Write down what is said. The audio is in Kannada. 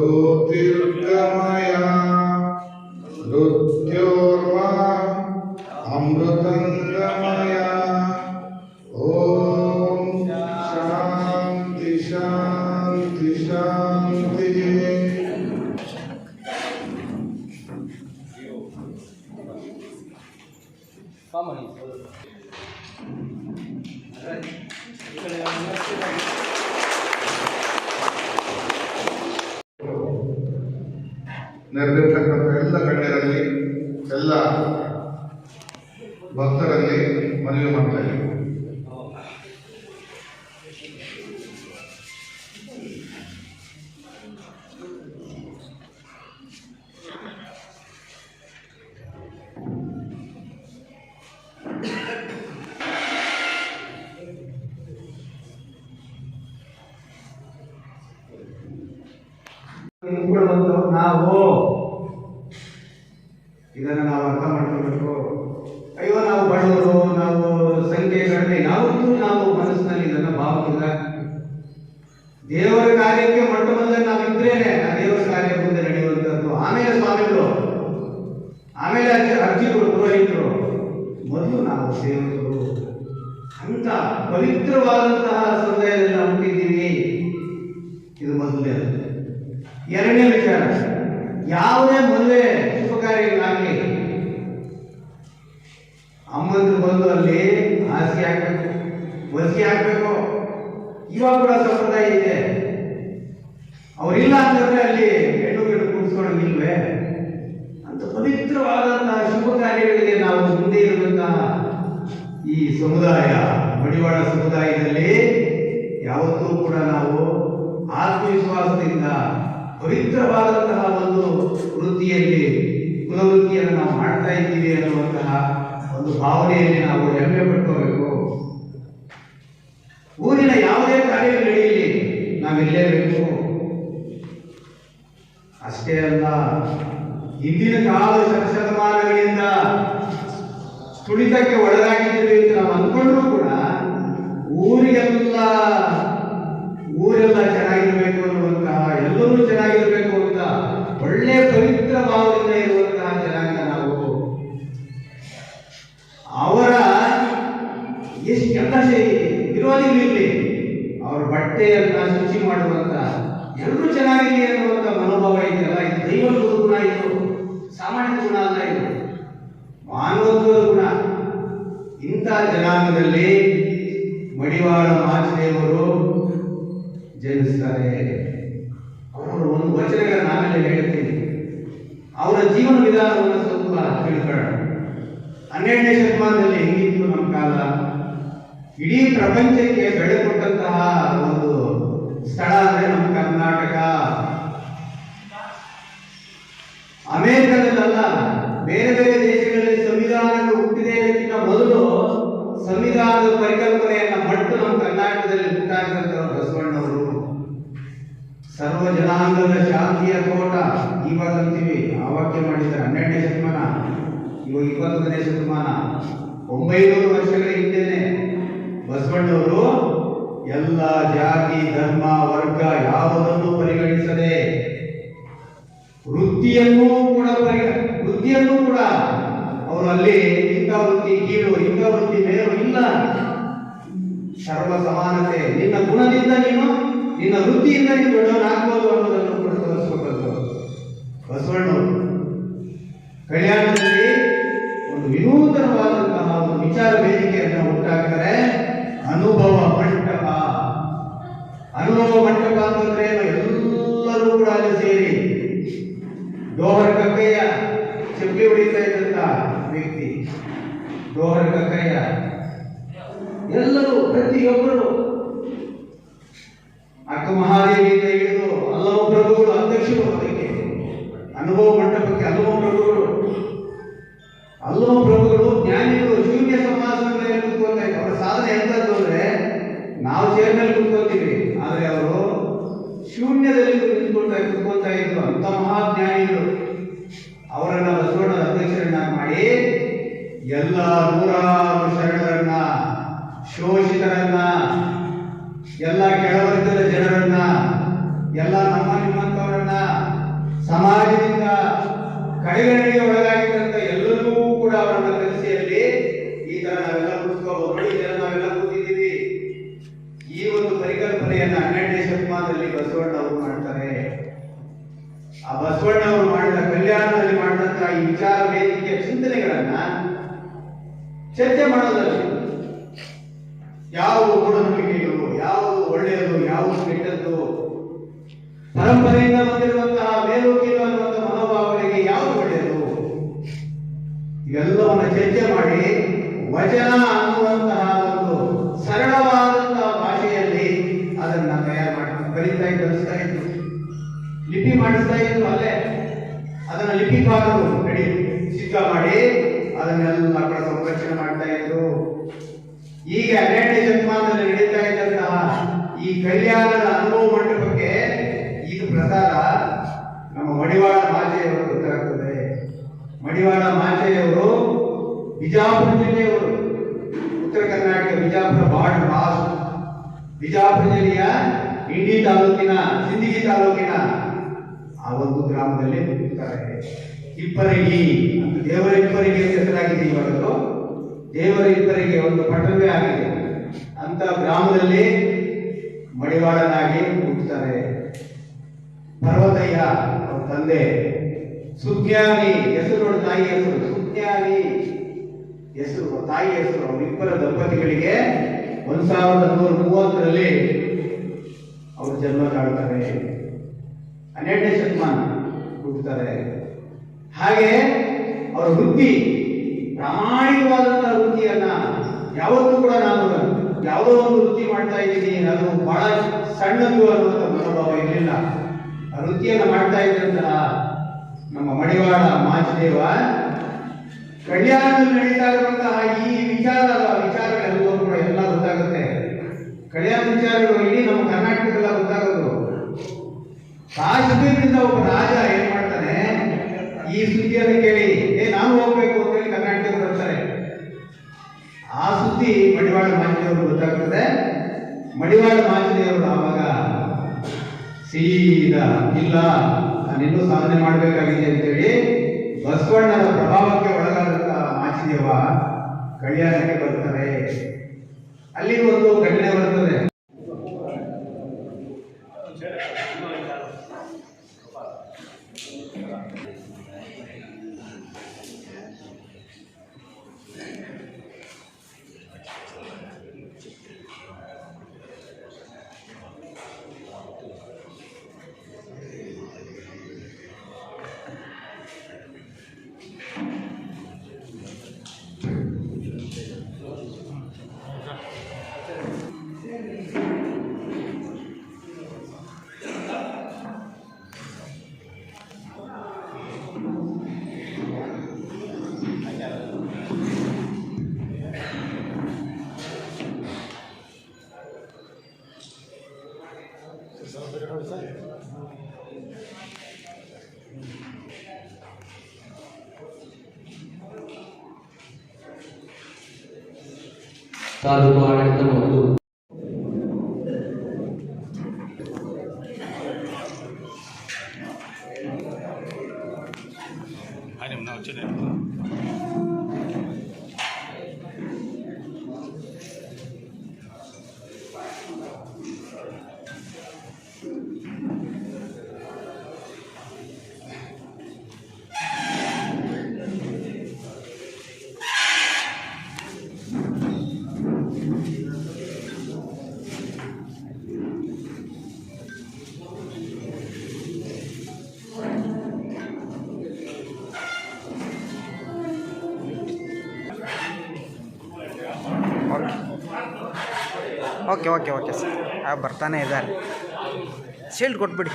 ज्योतिर्गमया मृत्योर्वा अमृतङ्गमया ॐ शान्ति शान्ति शान्तिः Vamos, Nico. ನೆರೆದಿರ್ತಕ್ಕಂಥ ಎಲ್ಲ ಗಣ್ಯರಲ್ಲಿ ಎಲ್ಲ ಭಕ್ತರಲ್ಲಿ ಮನವಿ ಮಾಡ್ತಾ ಇದ್ದೀವಿ ನಿಂತ್ಕೊಳ್ಳುವಂತ ನಾವು. ಇದನ್ನು ನಾವು ಅರ್ಥ ಮಾಡ್ಕೊಳ್ಬೇಕು ಅಯ್ಯೋ, ನಾವು ಬಡವರು, ನಾವು ಸಂಖ್ಯೆ ಕಡಿಮೆ ಯಾವತ್ತೂ ನಾವು ಮನಸ್ಸಿನಲ್ಲಿ ಇದನ್ನ ಭಾವಿಸಿಲ್ಲ ದೇವರ ಕಾರ್ಯಕ್ಕೆ ಮೊಟ್ಟ ಮೊದಲೇ ನಾವು ಇದ್ರೇನೆ, ಆ ದೇವರ ಕಾರ್ಯ ಮುಂದೆ ನಡೆಯುವಂಥದ್ದು. ಆಮೇಲೆ ಸ್ವಾಮಿಗಳು, ಆಮೇಲೆ ಅರ್ಜಿ- ಅರ್ಜಿಗಳು, ಪುರೋಹಿತರು. ಮೊದಲು ನಾವು ಸೇವಕರು ಅಂತ ಪವಿತ್ರವಾದಂತಹ ಎರಡನೇ ವಿಚಾರ. ಯಾವುದೇ ಮದುವೆ ಶುಭ ಕಾರ್ಯಗಳಾಗಲಿ ಅಮ್ಮಂದ್ರು ಬಂದು ಅಲ್ಲಿ ಹಾಸಿಗೆ ಹಾಕಬೇಕು, ಒಸಿಗೆ ಹಾಕಬೇಕು. ಇವಾಗ ಕೂಡ ಸಂಪ್ರದಾಯ ಇದೆ. ಅವರಿಲ್ಲ ಅಂತಂದ್ರೆ ಅಲ್ಲಿ ಹೆಣ್ಣು ಗಂಡು ಕೂಡಿಸ್ಕೊಳ್ಳೋಂಗಿಲ್ವೇ ಅಂತ ಪವಿತ್ರವಾದಂತಹ ಶುಭ ಕಾರ್ಯಗಳಿಗೆ ನಾವು ಮುಂದೆ ಇರುವಂತಹ ಈ ಸಮುದಾಯ, ಮಡಿವಾಳ ಸಮುದಾಯದಲ್ಲಿ ಯಾವತ್ತೂ ಕೂಡ ನಾವು ಆತ್ಮವಿಶ್ವಾಸದಿಂದ ಪವಿತ್ರವಾದಂತಹ ಒಂದು ವೃತ್ತಿಯಲ್ಲಿ ಕುಲವೃತ್ತಿಯನ್ನು ನಾವು ಮಾಡ್ತಾ ಇದ್ದೀವಿ ಅನ್ನುವಂತಹ ಒಂದು ಭಾವನೆಯಲ್ಲಿ ನಾವು ಹೆಮ್ಮೆ ಪಡ್ಕೋಬೇಕು. ಊರಿನ ಯಾವುದೇ ಕಾರ್ಯ ನಡೆಯಲಿ ನಾವಿರಲೇಬೇಕು ಅಷ್ಟೇ ಅಲ್ಲ, ಹಿಂದಿನ ಕಾಲದ ಶತಶತಮಾನಗಳಿಂದ ತುಳಿತಕ್ಕೆ ಒಳಗಾಗಿದ್ದೀವಿ ಅಂತ ನಾವು ಅಂದ್ಕೊಂಡ್ರು ಕೂಡ ಊರಿಗೆಲ್ಲ, ಊರೆಲ್ಲ ಚೆನ್ನಾಗಿರ್ಬೇಕು ಜನಾಂಗದಲ್ಲಿ ಮಡಿವಾಳ ಮಾಚದೇವರು ಜನಿಸ್ತಾರೆ. ಅವರು ಒಂದು ವಚನಗಳ ನಾನೆಲ್ಲ ಹೇಳ್ತೀನಿ. ಅವರ ಜೀವನ ವಿಧಾನವನ್ನು ಸ್ವಲ್ಪ ತಿಳ್ಕೊಳ್ಳೋಣ. ಹನ್ನೆರಡನೇ ಶತಮಾನದಲ್ಲಿ ಹೆಂಗಿತ್ತು ನಮ್ಮ ಕಾಲ? ಇಡೀ ಪ್ರಪಂಚಕ್ಕೆ ಬೆಳೆ ಕೊಟ್ಟಂತಹ ಒಂದು ಸ್ಥಳ ಅಂದ್ರೆ ನಮ್ಮ ಕರ್ನಾಟಕ. ಅಮೆರಿಕದಲ್ಲ ಬೇರೆ ಬೇರೆ ದೇಶಗಳಲ್ಲಿ ಸಂವಿಧಾನಗಳು ಹುಟ್ಟಿದೆಯಕ್ಕಿಂತ ಮೊದಲು ಸಂವಿಧಾನದ ಪರಿಕಲ್ಪನೆಯನ್ನ ಮಟ್ಟು ನಮ್ಮ ಕರ್ನಾಟಕದಲ್ಲಿ ಹುಟ್ಟಾಕಿದಂತವರು ಬಸವಣ್ಣವರು. ಸರ್ವ ಜನಾಂಗದ ಶಾಂತಿಯ ಕೋಟ ಇವಾಗ ಅಂತೀವಿ. ವಾಕ್ಯ ಮಾಡಿದ್ದಾರೆ ಹನ್ನೆರಡನೇ ಶತಮಾನ, ಇವಾಗ ಇಪ್ಪತ್ತೊಂದನೇ ಶತಮಾನ. ಒಂಬೈನೂರು ವರ್ಷಗಳ ಹಿಂದೆನೆ ಬಸವಣ್ಣವರು, ಎಲ್ಲ ಜಾತಿ, ಧರ್ಮ, ವರ್ಗ ಯಾವುದನ್ನು ಪರಿಗಣಿಸದೆ ಸರ್ವ ಸಮಾನತೆ, ನಿನ್ನ ಗುಣದಿಂದ ನೀನು, ನಿನ್ನ ವೃತ್ತಿಯಿಂದ ನೀನು ದೊಡ್ಡವನಾಗ್ಬೋದು ಅನ್ನೋದನ್ನು ಕೂಡ ತೋರಿಸ್ಬೇಕಂತ ಬಸವಣ್ಣ ಕಲ್ಯಾಣದಲ್ಲಿ ಒಂದು ವಿನೂತನವಾದಂತಹ ಒಂದು ವಿಚಾರ ವೇದಿಕೆಯನ್ನು ಉಂಟಾಗ್ತಾರೆ ಅನುಭವ ಮಂಟಪ. ಅನುಭವ ಮಂಟಪ ಅಂತಂದ್ರೆ ಎಲ್ಲರೂ ಕೂಡ ಅಲ್ಲಿ ಸೇರಿ, ಡೋಹರ ಕಕ್ಕಯ್ಯ ಚಪ್ಪಲಿ ಹೊಡಿತಾ ಇದ್ದಂತ ವ್ಯಕ್ತಿ. ಡೋಹರ ಕಕ್ಕಯ್ಯ. ಎಲ್ಲರೂ, ಪ್ರತಿಯೊಬ್ಬರು ಅಕ್ಕ ಮಹಾದೇವಿಯಿಂದ ಹಿಡಿದು ಹಲವು ಪ್ರಭುಗಳು ಅಧ್ಯಕ್ಷರು ಅದಕ್ಕೆ ಅನುಭವ ಮಂಟಪಕ್ಕೆ ಹಲವು ಪ್ರಭುಗಳು. ಹಲವು ಪ್ರಭುಗಳು, ಜ್ಞಾನಿಗಳು, ಶೂನ್ಯ ಸಮಾಜ ಅವರ ಸಾಧನೆ ಎಂತದ್ದು ಅಂದ್ರೆ, ನಾವು ಚೇರ್ ಮೇಲೆ ಕುತ್ಕೊಳ್ತೀವಿ ಆದ್ರೆ ಅವರು ಶೂನ್ಯದಲ್ಲಿ ಕುತ್ಕೊಳ್ತಾ ಕುತ್ಕೊಳ್ತಾ ಇದ್ರು ಅಂತ ಮಹಾಜ್ಞಾನಿಗಳು ಅವರನ್ನ ಬಸವಣ್ಣ ಅಧ್ಯಕ್ಷರನ್ನ ಮಾಡಿ ಎಲ್ಲ ನೂರಾರು ಶರಣರನ್ನ ಶೋಷಿತರನ್ನ ಎಲ್ಲ ಕೆಳವರ್ಗದ ಜನರನ್ನ ಎಲ್ಲ ನಮ್ಮ ನಿಮ್ಮಂತವರನ್ನ ಸಮಾಜದಿಂದ ಕಡೆಗಣನೆಗೆ ಒಳಗಾಗಿದ್ದಂತ ಎಲ್ಲರೂ ಕೂಡ ಅವರನ್ನ ಕಲಿಸಿಯಲ್ಲಿ ಈ ತರ ನಾವೆಲ್ಲ ಕೂತ್ಕೋಬಹುದು ನೋಡಿ ನಾವೆಲ್ಲ ಕೂತಿದ್ದೀವಿ. ಈ ಒಂದು ಪರಿಕಲ್ಪನೆ ಪರಿಕಲ್ಪನೆಯನ್ನ ಹನ್ನೆರಡನೇ ಶತಮಾನದಲ್ಲಿ ಬಸವಣ್ಣ ಅವರು ಮಾಡ್ತಾರೆ. ಆ ಬಸವಣ್ಣ ಅವರು ಮಾಡಿದ ಕಲ್ಯಾಣದಲ್ಲಿ ಮಾಡಿದಂತಹ ಈ ವಿಚಾರ ವೇದಿಕೆಯ ಚಿಂತನೆಗಳನ್ನ ಚರ್ಚೆ ಮಾಡೋದಲ್ಲ ಯಾವುದು ಮೂಢನಂಬಿಕೆಗಳು ಯಾವುದು ಒಳ್ಳೆಯದು, ಯಾವುದು ಕೆಟ್ಟದ್ದು, ಪರಂಪರೆಯಿಂದ ಬಂದಿರುವಂತಹ ಮೇಲು ಇವೆಲ್ಲವನ್ನ ಚರ್ಚೆ ಮಾಡಿ ವಚನ ಅನ್ನುವಂತಹ ಒಂದು ಸರಳವಾದಂತಹ ಭಾಷೆಯಲ್ಲಿ ಅದನ್ನ ತಯಾರು ಮಾಡಿ ಕಲಿತಾ ಕಲಿಸ್ತಾ ಇದ್ರು ಲಿಪಿ ಮಾಡಿಸ್ತಾ ಇದ್ರು ಅಲ್ಲೇ. ಅದನ್ನ ಲಿಪಿ ಲಿಪಿಕಾರರು ರೆಡಿ ಸಿದ್ಧ ಮಾಡಿ, ಅದನ್ನೆಲ್ಲ ಕೂಡ ಸಂರಕ್ಷಣೆ ಮಾಡ್ತಾ ಇದ್ರು ಈಗ ಹನ್ನೆರಡನೇ ಶತಮಾನದಲ್ಲಿ ನಡೀತಾ ಇದ್ದಂತಹ ಈ ಕಲ್ಯಾಣದ ಅನುಭವ ಮಂಟಪಕ್ಕೆ ಇದು ಪ್ರಸಾರ ನಮ್ಮ ಮಡಿವಾಳ ಮಾತೆಯವರು ಗೊತ್ತಾಗ್ತದೆ ಮಡಿವಾಳ ಮಾತೆಯವರು ಬಿಜಾಪುರ ಜಿಲ್ಲೆಯವರು. ಉತ್ತರ ಕರ್ನಾಟಕ ಬಿಜಾಪುರ ಬಾಡ ರಾಸ್ ಬಿಜಾಪುರ ಜಿಲ್ಲೆಯ ಇಂಡಿ ತಾಲೂಕಿನ, ಸಿಂದಗಿ ತಾಲೂಕಿನ ಆ ಒಂದು ಗ್ರಾಮದಲ್ಲಿ ಹುಟ್ಟುತ್ತಾರೆ ಇಬ್ಬರಿಗೆ ದೇವರ ಇಬ್ಬರಿಗೆ ಹೆಸರಾಗಿದೆ ಇವತ್ತು ದೇವರ ಇಬ್ಬರಿಗೆ ಒಂದು ಪಟ್ಟಣವೇ ಆಗಿದೆ. ಅಂತ ಗ್ರಾಮದಲ್ಲಿ ಮಡಿವಾಳನಾಗಿ ಹುಟ್ಟುತ್ತಾರೆ ಪರ್ವತಯ್ಯ ಅವ್ರ ತಂದೆ. ಸುಜ್ಞಾನಿ ಹೆಸರು ತಾಯಿ ಹೆಸರು. ಸುಜ್ಞಾನಿ ಹೆಸರು, ತಾಯಿ ಹೆಸರು ಅವರಿಬ್ಬರ ದಂಪತಿಗಳಿಗೆ ಒಂದ್ ಸಾವಿರದ ನೂರ ಮೂವತ್ತರಲ್ಲಿ ಅವರು ಜನ್ಮ ತಾಳ್ತಾರೆ. ಹನ್ನೆರಡನೇ ಶತಮಾನ ಹುಟ್ಟುತ್ತಾರೆ. ಹಾಗೆ ಅವರ ವೃತ್ತಿ ಪ್ರಾಮಾಣಿಕವಾದಂತಹ ವೃತ್ತಿಯನ್ನ ಯಾವತ್ತೂ ಕೂಡ ನಾನು ಯಾವುದೋ ಒಂದು ವೃತ್ತಿ ಮಾಡ್ತಾ ಇದ್ದೀನಿ ಅದು ಬಹಳ ಸಣ್ಣದು ಅನ್ನುವಂಥ ಮನೋಭಾವ ಇರಲಿಲ್ಲ. ಆ ವೃತ್ತಿಯನ್ನು ಮಾಡ್ತಾ ಇದ್ದಂತಹ ನಮ್ಮ ಮಡಿವಾಳ ಮಾಚಿದೇವ ಕಲ್ಯಾಣದಲ್ಲಿ ನಡೀತಾ ಇರುವಂತಹ ಈ ವಿಚಾರ ವಿಚಾರಗಳೆಲ್ಲವೂ ಕೂಡ ಎಲ್ಲ ಗೊತ್ತಾಗುತ್ತೆ. ಕಲ್ಯಾಣ ವಿಚಾರಗಳು ಇಡೀ ನಮ್ಮ ಕರ್ನಾಟಕದಲ್ಲ ಗೊತ್ತಾಗೋದು. ಕಾಶ್ಮೀರದಿಂದ ಒಬ್ಬ ರಾಜ ಏನ್ ಮಾಡ್ತಾನೆ, ಈ ಸುದ್ದಿಯನ್ನು ಕೇಳಿ, ಏ, ನಾನು ಹೋಗ್ಬೇಕು ಅಂತ ಹೇಳಿ ಕರ್ನಾಟಕಕ್ಕೆ ಬರ್ತಾರೆ. ಆ ಸುದ್ದಿ ಮಡಿವಾಳ ಮಾಚಿದೇವರು ಗೊತ್ತಾಗ್ತದೆ. ಮಡಿವಾಳ ಮಾಚಿದೇವರು ಆವಾಗ, ಸೀದಾ ಇಲ್ಲ, ನಾನಿನ್ನೂ ಸಾಧನೆ ಮಾಡಬೇಕಾಗಿದೆ ಅಂತೇಳಿ ಬಸವಣ್ಣನ ಪ್ರಭಾವಕ್ಕೆ ಮಾಚಿದೇವ ಕಲ್ಯಾಣಕ್ಕೆ ಬರ್ತಾರೆ ಅಲ್ಲಿ ಒಂದು ತಾಲೂಕು ಆಡಳಿತ ಮತ್ತು Hanim na okay okay okay sir ಆ ಬರ್ತಾನೆ ಇದ್ದಾರೆ ಶೀಲ್ಡ್ ಕೊಟ್ಬಿಡಿ